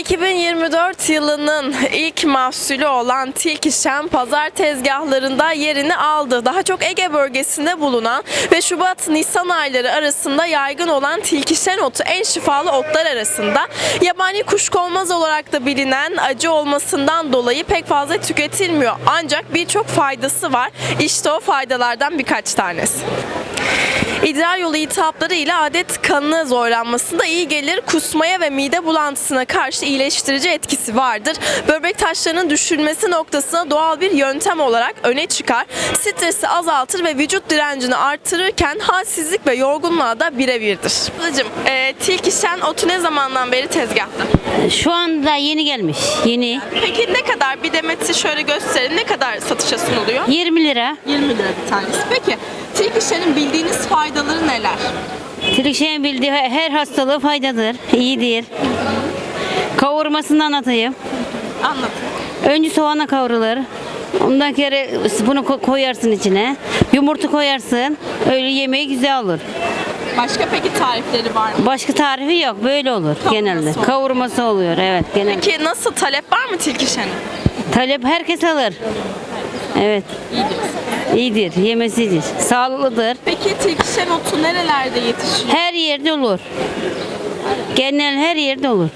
2024 yılının ilk mahsulü olan tilkişen pazar tezgahlarında yerini aldı. Daha çok Ege bölgesinde bulunan ve Şubat-Nisan ayları arasında yaygın olan tilkişen otu en şifalı otlar arasında. Yabani kuşkonmaz olarak da bilinen acı olmasından dolayı pek fazla tüketilmiyor. Ancak birçok faydası var. İşte o faydalardan birkaç tanesi. İdrar yolu iltihapları ile adet kanı zorlanmasında iyi gelir. Kusmaya ve mide bulantısına karşı iyileştirici etkisi vardır. Böbrek taşlarının düşürülmesi noktasına doğal bir yöntem olarak öne çıkar. Stresi azaltır ve vücut direncini artırırken halsizlik ve yorgunluğa da birebirdir. Ablacığım, e, tilkişen otu ne zamandan beri tezgahta? Şu anda yeni gelmiş. Yeni. Peki ne kadar bir demeti şöyle gösterin ne kadar satışa sunuluyor? 20 lira. 20 lira bir tanesi. Peki tilkişenin bildiğiniz faydaları neler? Trikşeyin bildiği her hastalığı faydadır. iyidir. Kavurmasını anlatayım. Anlatın. Önce soğana kavrulur. Ondan kere bunu ko- koyarsın içine. Yumurta koyarsın. Öyle yemeği güzel olur. Başka peki tarifleri var mı? Başka tarifi yok. Böyle olur Kavurması genelde. olur. Kavurması oluyor. Evet genelde. Peki nasıl talep var mı tilkişenin? Talep herkes alır. Evet. İyidir. Yemesidir. Sağlıklıdır. Peki tilkişen otu nerelerde yetişiyor? Her yerde olur. Genel her yerde olur.